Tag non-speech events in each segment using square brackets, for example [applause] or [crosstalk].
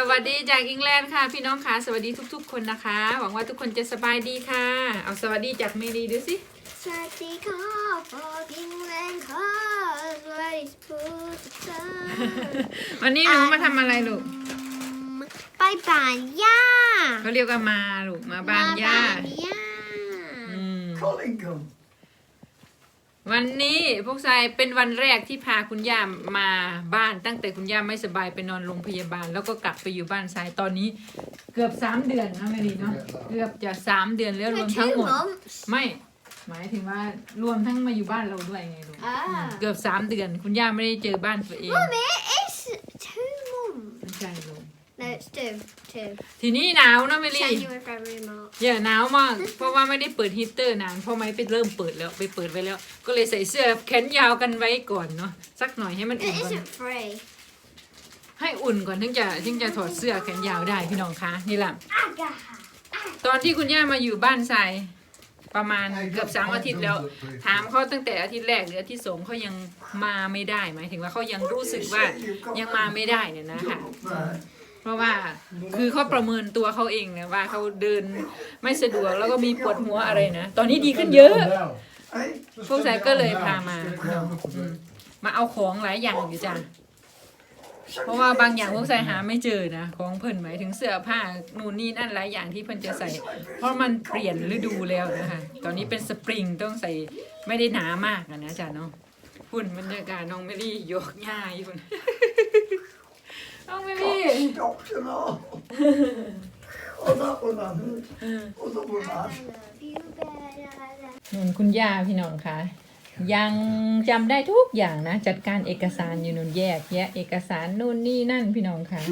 สวัสดีจากอังกฤษค่ะพี่น้องค่ะ สวัสดีทุก ๆ คนนะคะ หวังว่าทุกคนจะสบายดีค่ะ เอาสวัสดีจากเมรีดูสิ สวัสดีค่ะฟอกิงแลนค่ะสวัสดีพูดกันวันนี้หนูมาทำอะไรลูกไปบ้านย่าเขาเรียกว่ามาลูกมาบ้านย่ามบ้นย่าอืม Collingham. วันนี้พวกชายเป็นวันแรกที่พาคุณย่ามาบ้าน ตั้งแต่คุณย่าไม่สบายไปนอนโรงพยาบาล แล้วก็กลับไปอยู่บ้านทรายตอนนี้เกือบสามเดือนนะเมรีเนาะเกือบจะสามเดือนแล้วรวมทั้งหมด ไม่ หมายถึงว่ารวมทั้งมาอยู่บ้านเราด้วยไงลูกอ่าอืมเกือบสามเดือน คุณย่าไม่ได้เจอบ้านตัวเอง Mummy it's two months ไม่ใช่ลูก no it's two two ทีนี้หนาวนะเมลี่ January February March อย่าหนาวมาก เพราะว่าไม่ได้เปิดฮีตเตอร์นานเพราะไม่ไปเริ่มเปิดแล้วไปเปิดไว้แล้ว ก็เลยใส่เสื้อแขนยาวกันไว้ก่อนเนาะสักหน่อยให้มัน it อุ่นก่อน isn't free ให้อุ่นก่อนถึงจะถึงจะถอดเสื้อแขนยาวได้พี่น้องคะนี่แหละ Aga ตอนที่คุณย่ามาอยู่บ้านทรายประมาณเกือบสามอาทิตย์แล้ว ถามเขาตั้งแต่อาทิตย์แรกหรืออาทิตย์สองเขายังมาไม่ได้หมายถึงว่าเขายังรู้สึกว่ายังมาไม่ได้เนี่ยนะคะเพ ราะว่าคือเขาประเมินตัวเขาเองนะว่าเขาเดินไม่สะดวกแล้วก็มีปวดหัวอะไรนะ ตอนนี้ดีขึ้นเยอะ พวกชายก็เลยพามา มาเอาของหลายอย่างอยู่จ้ะเพราะว่าบางอย่างพวกชายหาไม่เจอนะ ของเพิ่นหมายถึงเสื้อผ้านู่นนี่นั่นหลายอย่างที่เพิ่นจะใส่ เพราะมันเปลี่ยนฤดูแล้วนะคะตอนนี้เป็นสปริงต้องใส่ไม่ได้หนามากนะจ๊ะเนาะหุ่นบรรยากาศน้องเมลี่โยกง่ายหุ่น that one I I love you better นุ่นคุณย่าพี่น้องคะ ยังจำได้ทุกอย่างนะ จัดการเอกสารอยู่นุ่นแยก แยะเอกสารนู่นนี่นั่นพี่น้องคะ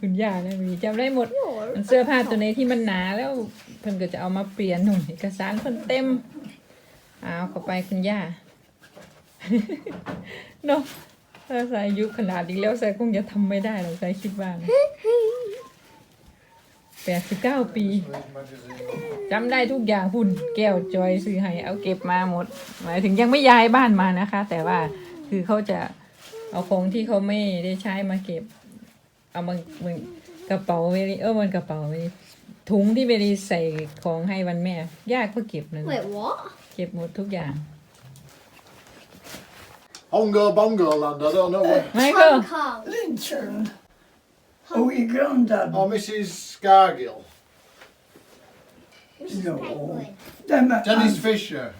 คุณย่านะมีจำได้หมดมันเสื้อผ้าตัวไหนที่มันหนาแล้วเพิ่นก็จะเอามาเปลี่ยนหนุ่นเอกสารเพิ่นเต็มเอาเข้าไปคุณย่า เนาะ ถ้าใส่อายุขนาดนี้แล้วใส่คงจะทำไม่ได้หรอกใส่คิดว่านะแปดสิบเก้าปีจำได้ทุกอย่างหุ่นแก้วจอยซื้อให้เอาเก็บมาหมดหมายถึงยังไม่ย้ายบ้านมานะคะ แต่ว่าคือเขาจะเอาของที่เขาไม่ได้ใช้มาเก็บ เอามาเหมือนกระเป๋าเวลีเออมันกระเป๋าเวลีถุงที่เวลีใส่ของให้วันแม่ย่าก็เก็บเลย Wait what เก็บหมดทุกอย่าง Hongo Bongo Land, I don't know where. There Hong go. Kong. Lintern. Oh, your granddad. Oh, Mrs. Scargill. No. Dennis Fisher.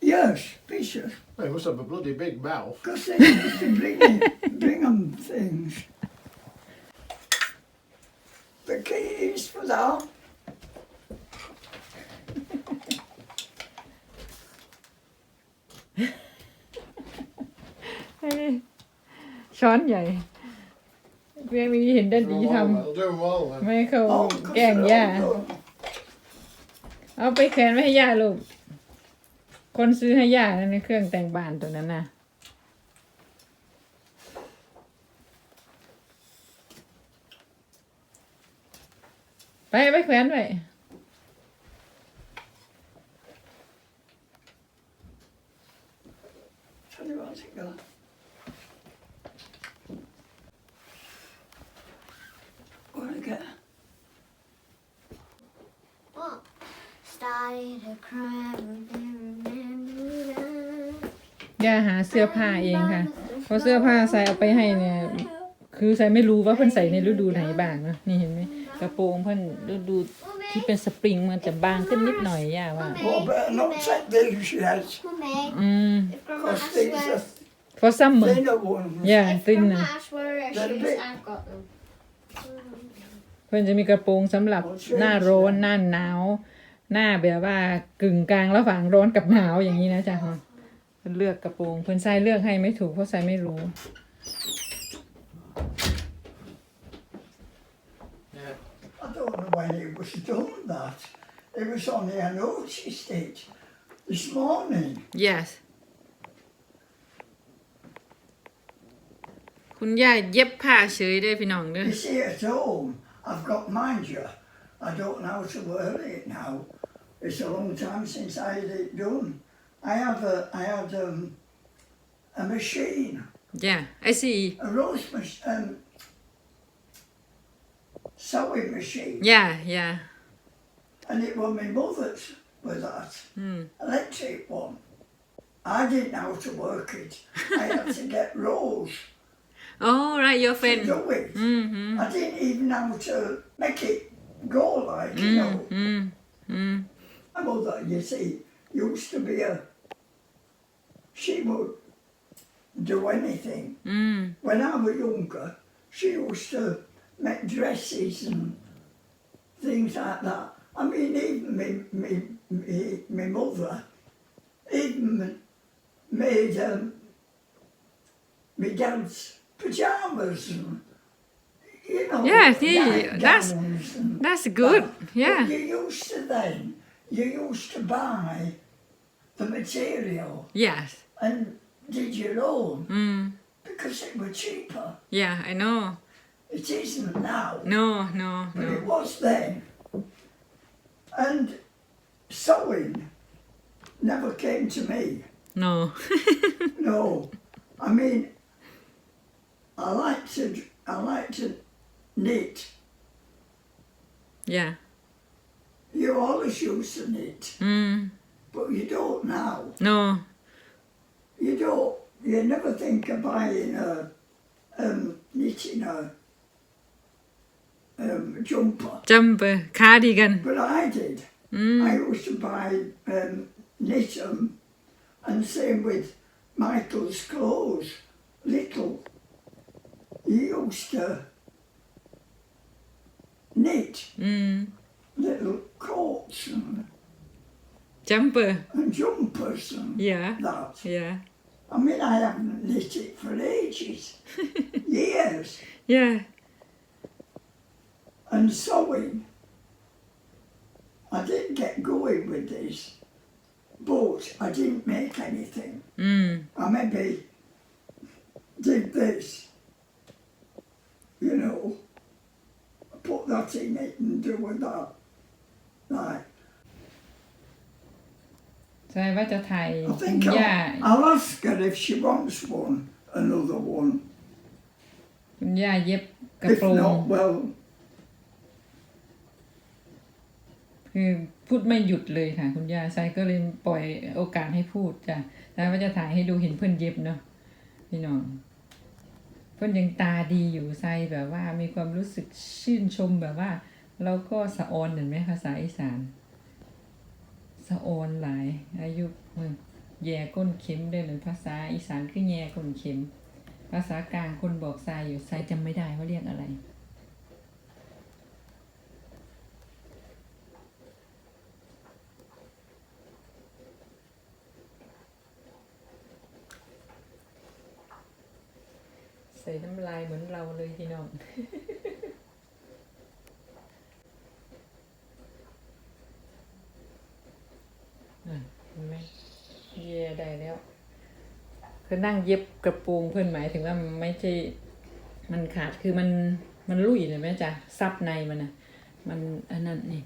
Yes, Fisher. Hey, he must have a bloody big mouth. Because they used to bring, them things. The keys for that. ช้อนใหญ่เพื่อนไม่เห็นด้าน Do ดี them ท all, I'll do them all ำ then. ไม่เขา Oh, 'cause แกล้ง they're ย่า all done. เอาไปแขวนไว้ให้ย่าลูก คนซื้อให้ย่านั่นนะเครื่องแต่งบ้านตัวนั้นน่ะ ไปไปแขวนไว้ started to cry remember that ย่าหาเสื้อผ้าเองค่ะ เพราะเสื้อผ้าใส่เอาไปให้เนี่ย คือใส่ไม่รู้ว่าเพิ่นใส่ในฤดูไหนบ้างเนอะนี่เห็นไหมกระโปรงเพิ่นฤดูที่เป็นสปริงมันจะบางขึ้นนิดหน่อยย่าว่า Oh, better not take these yet. Mummy อืม if grandma Because asks these where are for summer thinner ones. ย่า if ติน grandma นะ asks where her They're shoes big. I've got them เพิ่นจะมีกระโปรงสำหรับหน้าร้อนหน้าหนาว หน้าแบบว่ากึ่งกลางระหว่างร้อนกับหนาวอย่างนี้นะจ๊ะเพิ่นเลือกกระโปรงเพิ่นใส่เลือกให้ไม่ถูกเพราะใส่ไม่รู้ I don't know when it was done that. It was only I noticed it this morning. yes คุณย่าเย็บผ้าเฉยด้วยพี่น้องเด้อ You see, at home, I've got, mind you, I don't know how to wear it now. It's a long time since I had it done. I have a, I had um, a machine, yeah I see a roast machine, um, sewing machine, yeah yeah and it was my mother's with that mm. electric one. I didn't know how to work it. I had to [laughs] get Rose oh right your to friend do it. mm-hmm. I didn't even know how to make it go like, you know. mm, mm. My mother, you see, used to be a. She would do anything. Mm. When I was younger, she used to make dresses and things like that. I mean, even me, me, me, me mother, even made um, me dad's pajamas and, you know, Yeah, yeah, that's- that's good that. yeah But you used to then, you used to buy the material yes and did your own mm. because it was cheaper. yeah I know It isn't now, no no but no it was then. And sewing never came to me. no [laughs] No, I mean, I like to, I like to knit. yeah You always used to knit, mm. but you don't now. no You don't. You never think of buying a, um, knitting a um, jumper. jumper cardigan But I did. mm. I used to buy um, knit 'em, and same with Michael's clothes. Little. He used to knit Mm. Little coats and, jumper and jumpers and yeah that. yeah I mean, I haven't knit it for ages, [laughs] years. yeah And sewing. I did get going with this, but I didn't make anything. mm. I maybe did this, you know, put that in it and do with that. Like, ใช่ว่าจะถ่าย I คุณ think ย่า I'll, I'll ask her if she wants one, another one. คุณย่าเย็บกระ If โปรง not, well, คือพูดไม่หยุดเลยค่ะ คุณย่าไซก็เลยปล่อยโอกาสให้พูดจ้ะแล้วว่าจะถ่ายให้ดูเห็นเพื่อนเย็บเนาะพี่น้อง เพื่อนยังตาดีอยู่ไซแบบว่ามีความรู้สึกชื่นชมแบบว่า เราก็สะออนเห็นไหมภาษาอีสาน สะออนหลาย อายุมึงแย่ก้นเข็มได้เลยภาษาอีสานคือแย่ก้นเข็ม ภาษากลางคนบอกไซอยู่ไซจำไม่ได้ว่าเรียกอะไร ใส่น้ำลายเหมือนเราเลยพี่น้อง อะเห็นไหมเย่ได้แล้ว คือนั่งเย็บกระโปรงเพื่อนหมายถึงว่ามันไม่ใช่มันขาดคือมันมันลุยเลยไหมจ๊ะซับในมันนะมันอันนั้นนี่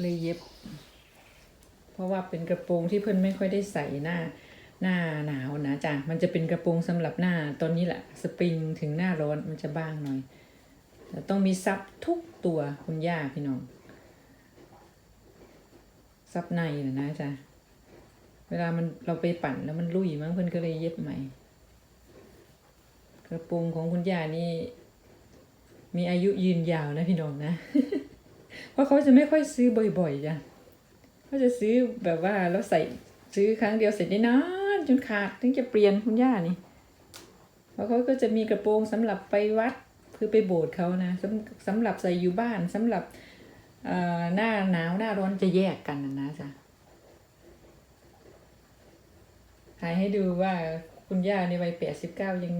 เลยเย็บ เพราะว่าเป็นกระโปรงที่เพื่อนไม่ค่อยได้ใส่หน้าหน้าหนาวนะจ๊ะมันจะเป็นกระโปรงสำหรับหน้าตอนนี้แหละสปริงถึงหน้าร้อนมันจะบางหน่อยแต่ต้องมีซับทุกตัวคุณย่าพี่น้องซับในนะจ๊ะ วลามันเราไปปั่นแล้วมันลุยมั้งเพื่อนก็เลยเย็บใหม่ กระโปรงของคุณย่านี่มีอายุยืนยาวนะพี่น้องนะ เพราะเขาจะไม่ค่อยซื้อบ่อยๆจ้ะเขาจะซื้อแบบว่าแล้วใส่ซื้อครั้งเดียวเสร็จได้นานจนขาดถึงจะเปลี่ยนคุณย่านี่เพราะเขาก็จะมีกระโปรงสำหรับไปวัดคือไปโบสถ์เขานะสำสำหรับใส่อยู่บ้านสำหรับหน้าหนาวหน้าร้อนจะแยกกันนะนะจ๊ะ ถ่ายให้ดูว่าคุณย่าในวัยแปดสิบเก้ายัง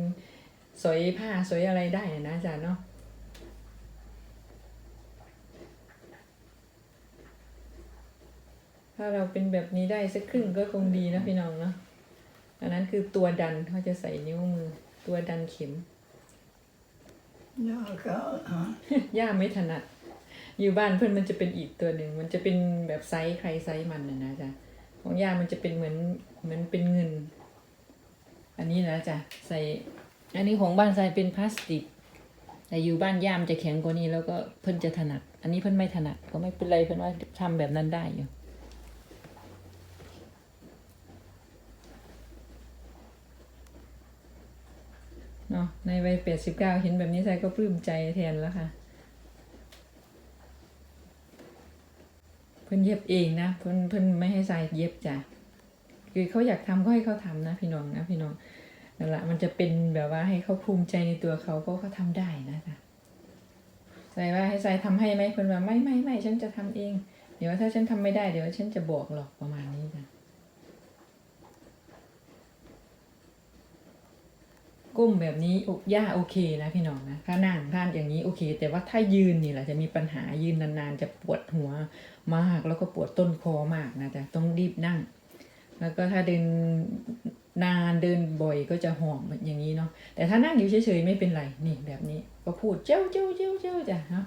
สวยผ้าสวยอะไรได้นะจ๊ะเนาะถ้าเราเป็นแบบนี้ได้สักครึ่งก็คงดีนะพี่น้องเนาะอันนั้นคือตัวดันเขาจะใส่นิ้วมือ ตัวดันเข็ม no, I can't. Huh? ย่าไม่ถนัด อยู่บ้านเพื่อนมันจะเป็นอีกตัวหนึ่ง มันจะเป็นแบบไซส์ใครไซส์มันนะนะจ๊ะ ของยามันจะเป็นเหมือนเหมือนเป็นเงิน อันนี้นะจ๊ะใส่ อันนี้ของบ้านใส่เป็นพลาสติก แต่อยู่บ้านยามจะแข็งกว่านี้แล้วก็เพิ่นจะถนัด อันนี้เพิ่นไม่ถนัดก็ไม่เป็นไรเพิ่นว่าทำแบบนั้นได้อยู่เนาะในวัยแปดสิบเก้าเห็นแบบนี้ใส่ก็ปลื้มใจแทนแล้วค่ะ พิ่นเย็บเองนะเพิ่นเพิ่นไม่ให้ใส่เย็บจ้ะคือเขาอยากทำก็ให้เขาทำนะพี่น้องนะพี่น้องนั่นแหละมันจะเป็นแบบว่าให้เขาภูมิใจในตัวเขาก็เขาทำได้นะจ๊ะใส่ว่าให้ใส่ทำให้ไหมเพิ่นว่าไม่ไม่ไม่ฉันจะทำเอง เดี๋ยวถ้าฉันทำไม่ได้เดี๋ยวฉันจะบอกหรอกประมาณนี้จ้ะ ก้มแบบนี้อกย่าโอเคนะพี่น้องนะถ้านั่งท่านอย่างนี้โอเค แต่ว่าถ้ายืนนี่แหละจะมีปัญหายืนนานๆ จะปวดหัวมาก แล้วก็ปวดต้นคอมากนะแต่ต้องรีบนั่ง แล้วก็ถ้าเดินนานเดินบ่อยก็จะหอมอย่างนี้เนาะแต่ถ้านั่งอยู่เฉยๆไม่เป็นไรนี่แบบนี้ ก็พูดเจ้าเจ้าเจ้าเจ้าจ้ะเนาะ